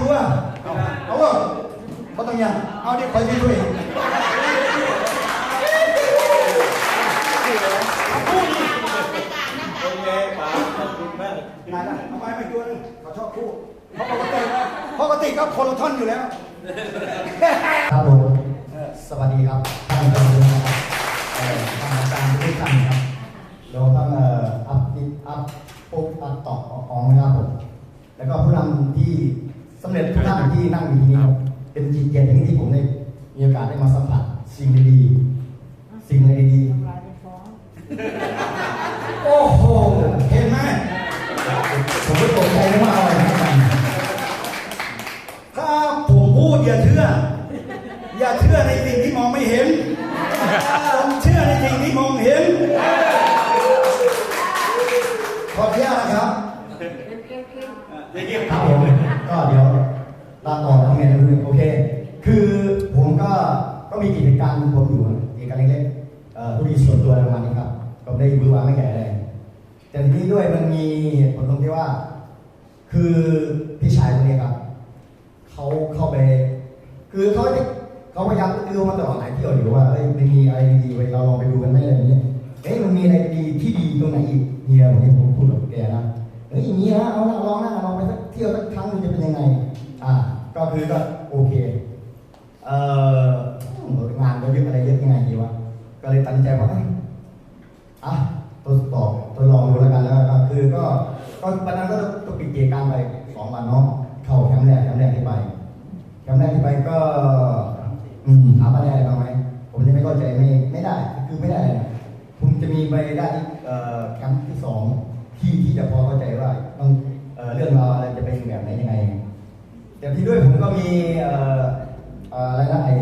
รู้ว่าเอาว่าไม่ต้องยังเอาเดี๋ยวคอยพี่ด้วยนายนะทำไมไม่ด้วยเขาชอบพูดเพราะปกติปกติก็คนละท่อนอยู่แล้วครับผมสวัสดีครับ เป็นจิตเกียรติที่ผมได้มีโอกาสได้มาสัมผัสสิ่งดีๆสิ่งอะไรดีลายเป็นฟ้องๆโอ้โหเห็นไหมผมก็ตกใจมากเลยนะครับถ้าผมพูดอย่าเชื่อ อย่าเชื่อในสิ่งที่มองไม่เห็นต้องเชื่อในสิ่งที่มองเห็นขออนุญาตนะครับเก่งเก่งเก่งอย่าเงียบครับผมก็เดี๋ยวลาต่อทำไงน ก็มีกิจการของผมอยู่กิจการเล็กๆผู้ดีส่วนตัวประมาณนี้ครับก็ไม่ได้บือวาไม่แก่แรงแต่ทีนี้ด้วยมันมีเหตุผลตรงที่ว่า คือพี่ชายคนนี้ครับเขาเข้าไป คือเขาได้เขาพยายามติวมาตลอดหลายเที่ยวอยู่ว่าเอ้ยมันมีอะไรดีๆไว้เราลองไปดูกันไหมอะไรอย่างเงี้ยเอ้ยมันมีอะไรดีที่ดีตรงไหนอีกเฮียผมที่ผมพูดกับแกนะเฮ้ยอย่างนี้นะเอาละลองนะลองไปสักเที่ยวสักครั้งมันจะเป็นยังไง อ่า ก็คือก็โอเค เอ่อ เลยตัดสินใจว่าเอ้ยอะทดสอบทดลองดูแล้วกันแล้วก็คือก็ก็วันนั้นก็ต้องปิดเกิจการไปสองวันเนาะเข้าแคมป์แรกแคมป์แรกที่ไปแคมป์แรกที่ไปก็ อืมถามว่าได้อะไรบ้างไหมผมจะไม่เข้าใจไม่ไม่ได้ คือไม่ได้นะผมจะมีไปได้เอ่อแคมป์ที่สองที่ที่จะพอเข้าใจว่าต้องเอ่อเรื่องราวอะไรจะเป็นแบบไหนยังไงแต่ที่ด้วยผมก็มีเอ่อเอ่ออะไรนะไอ้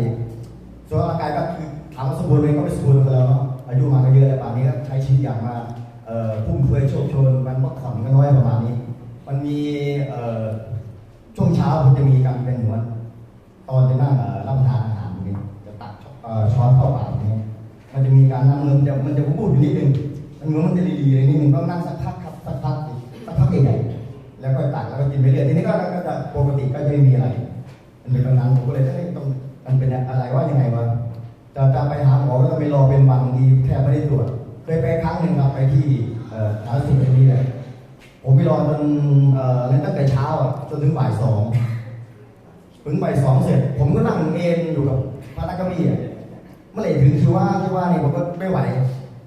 มันจะดีๆอะไรนิดนึงต้องนั่งสักพักครับสักพักสักพักใหญ่ๆแล้วก็ตักแล้วก็กินไปเรื่อยทีนี้ก็ก็จะปกติก็จะไม่มีอะไรมันเป็นตอนนั้นผมก็เลยเอ้ยต้องมันเป็นอะไรว่ายังไงวะจะจะไปหาหมอก็ต้องไปรอเป็นวันบางทีแทบไม่ได้ตรวจเคยไปครั้งหนึ่งครับไปที่เอ่อสาธารณสุขที่นี่เลยผมไปรอจนเอ่อตั้งแต่เช้าจนถึงบ่ายสองถึงบ่ายสองเสร็จ ผมก็นั่งเอนอยู่กับพระนักาอี้อะเมื่อไหร่ถึงคิวว่าที่ว่านี่ผมก็ไม่ไหว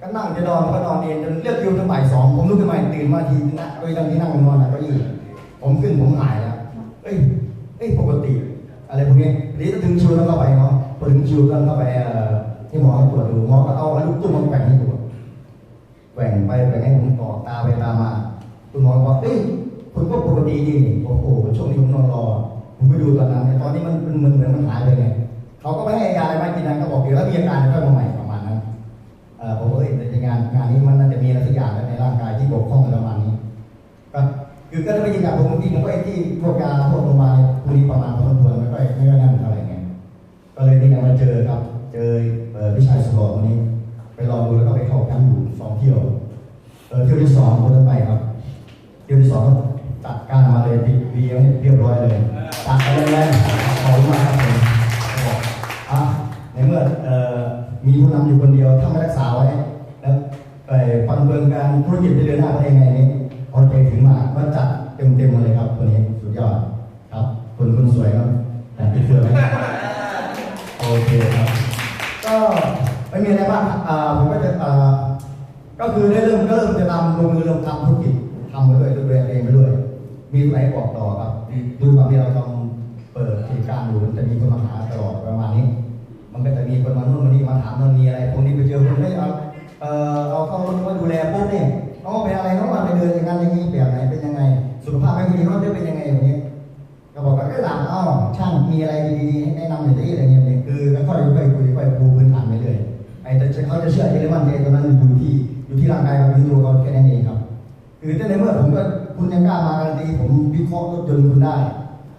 ก็นั่งจะนอนก็นอนเอนจนเลือกคิวถึงบ่ายสองผมลุกขึ้นมาตื่นมาทีนะโดยตอนที่นั่งนอนนะก้าอี้ผมขึ้นผมหายแล้วเอ้ยเอ้ยปกติ อะไรพวกนี้ทีนี้ถึงคิวแล้วเข้าไปเนาะพอถึงคิวแล้วเข้าไปเอ่อที่หมอตรวจดูหมอก็เอาลูกตุ้มมาแกว่งให้ดูแกว่งไปแกว่งให้ผมต่อตาไปตามาคุณหมอบอกเอ้ยคุณก็ปกติดีนี่โอ้โหช่วงนี้ผมนอนรอผมไปดูตอนนั้นเนี่ยตอนนี้มันมันมันเหมือนมันหายไปไงเขาก็ไม่ให้ยาอะไรมากินนะเขาบอกเดี๋ยวถ้ามีอาการค่อยมาใหม่ พวกยาพวกโรงพยาบาลพวกนี้ประมาณพอสมควรไม่ค่อยไม่ค่อยนั่นอะไรเงี้ยก็เลยนี่ไงมาเจอครับ เจอพี่ชายสลอคนนี้ ไปลองดูแล้วก็ไปเข้าแคมป์อยู่สองเที่ยวเออเที่ยวที่สองคนต่อไปครับ เที่ยวที่สองจัดการมาเลยดีดีเรียบร้อยเลยจัดไปเลยนะขอบคุณมากครับผมบอกอะในเมื่อเอ่อมีผู้นำอยู่คนเดียวถ้าไม่รักษาไว้แล้วไปฟันเบืองการธุรกิจจะเดินหน้าไปยังไงนี่พอใจถึงมาก็จัด เต็มเต็มๆเลยครับตัวนี้สุดยอดครับคนคนสวยครับแต่ที่เสื้อไหมโอเคครับ ก็ไม่มีอะไรมากอ่าผมก็จะอ่าก็คือได้เริ่มก็เริ่มจะทำลงมือลงทำธุรกิจทำไปด้วยดูแลเองไปด้วย มีตรงไหนบอกต่อครับดูความที่เราทำเปิดกิจการอยู่มันจะมีคนมาหาตลอดประมาณนี้ มันก็จะมีคนมาโน่นมานี่มาถามมันมีอะไรพวกนี้ไปเจอคนไม่เอาเออเอาเข้ามาดูแลปุ๊บเนี่ยน้องเป็นอะไรน้องมาไปเดินอย่างนั้นอย่างนี้แบบไหนเป็นยังไง สุขภาพไม่ดีน้องจะเป็นยังไงแบบนี้ก็บอกว่าไอ้ยหลังอ้าช่างมีอะไรดีๆให้แนะนำหน่อยสิอะไรเงี้ยคือค่อยๆค่อยๆคุยค่อยปูพื้นฐานไปเรื่อยไอ้แต่เขาจะเชื่อใจหรือมั่นใจตรงนั้นอยู่ที่อยู่ที่ร่างกายเราอยู่ตัวเขาแค่นั้นเองครับคือถ้าในเมื่อผมก็คุณยังกล้ามาการันตีผมวิเคราะห์รถยนต์คุณได้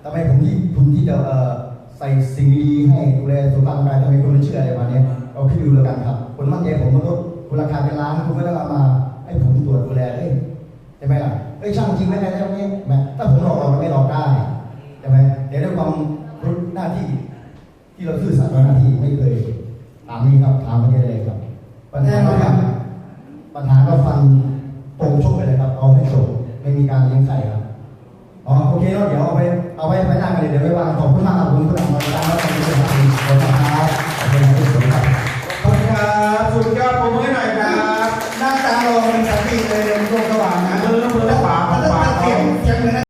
ทำไมผมที่คุณที่จะเอ่อใส่สิ่งดีให้ดูแลสุขภาพร่างกายทำไมคุณไม่เชื่ออะไรมาเนี้ยเราคิดดูแล้วกันครับคนมั่นใจผมมันรถคุณราคาเป็นล้านคุณไม่ต้องเอามาให้ผมตรวจดูแลเอ้ยใช่ไหมล่ะ เอ้ยช่างจริงไหมอะไรแบบนี้แหมถ้าผมหลอกเรามันไม่หลอกได้ใช่ไหมเดี๋ยวด้วยความรู้หน้าที่ ที่เราซื่อสัตย์ต่อหน้าที่ไม่เคยถามนี้ครับถามไม่ได้เลยครับ ปัญหาก็ครับปัญหาก็ฟันตรงชกไปเลยครับเอาให้จบไม่มีการเลี้งไก่ครับอ๋อโอเคแล้วเดี๋ยวเอาไปเอาไว้ไปหน้ากันเลยเดี๋ยวไว้วางขอบคุณมากครับผมคุณหลังมาตั้งแล้วขอบคุณครับ